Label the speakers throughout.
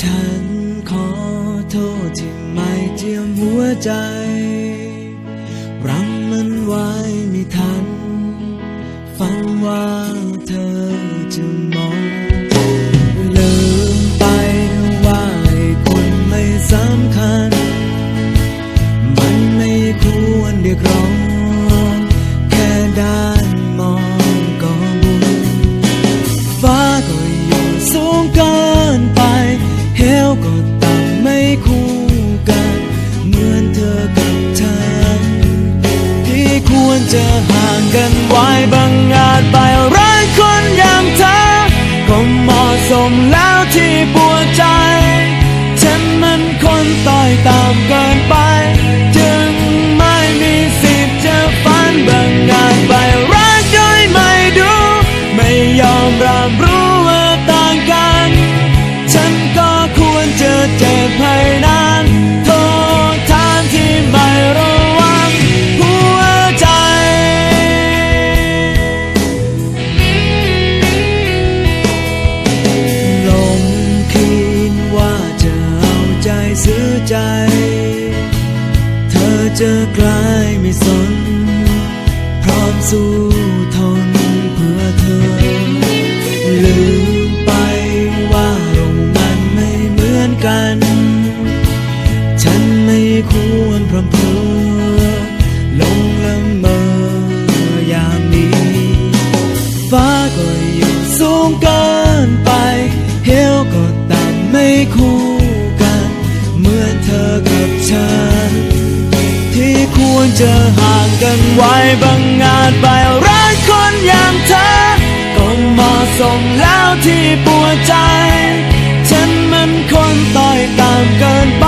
Speaker 1: ฉันขอโทษที่ไม่เจียมหัวใจ จะห่างกันไว้บางอาจไปรักคนอย่างเธอก็เหมาะสมแล้วที่ปวดใจฉันมันคนต้อยต่ำเกินไป จึงไม่มีสิทธิ์จะฝันบางอาจไปรักโดยไม่ดู ไม่ยอมรับรู้ว่าต่างกัน ฉันก็ควรจะเจ็บให้นาน เธอจะกลายไม่สน พร้อมสู้ จะห่างกันไว้บางอาจไปรักคนอย่างเธอก็เหมาะสมแล้วที่ปวดใจ ฉันมันคนต้อยต่ำเกินไป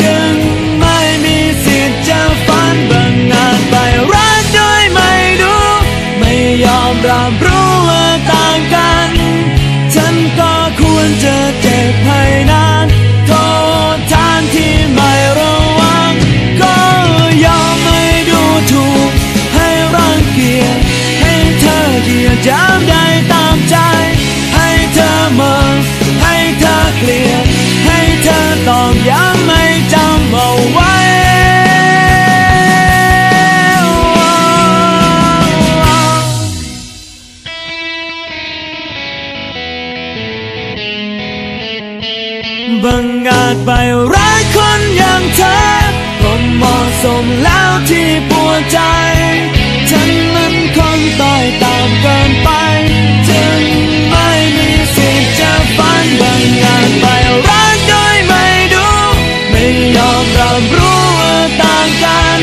Speaker 1: จึงไม่มีสิทธิ์จะฝันบางอาจไปรักโดยไม่ดูไม่ยอมรับรู้ว่าต่างกัน ฉันก็ควรจะเจ็บให้นา บังอาจไปรักคนอย่างเธอก็เหมาะสมแล้วที่ปวดใจ ฉันมันคนต้อยต่ำเกินไป จึงไม่มีสิทธิ์จะฝันบังอาจไปรักโดยไม่ดู ไม่ยอมรับรู้ว่าต่างกัน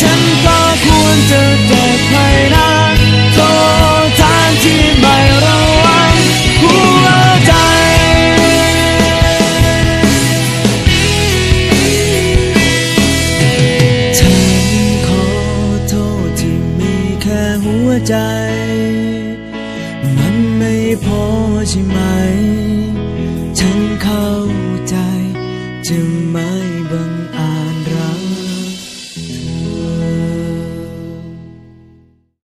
Speaker 1: ฉันก็ควรจะเจ็บให้ ใจ มันไม่พอใช่ไหม ฉันเข้าใจจะไม่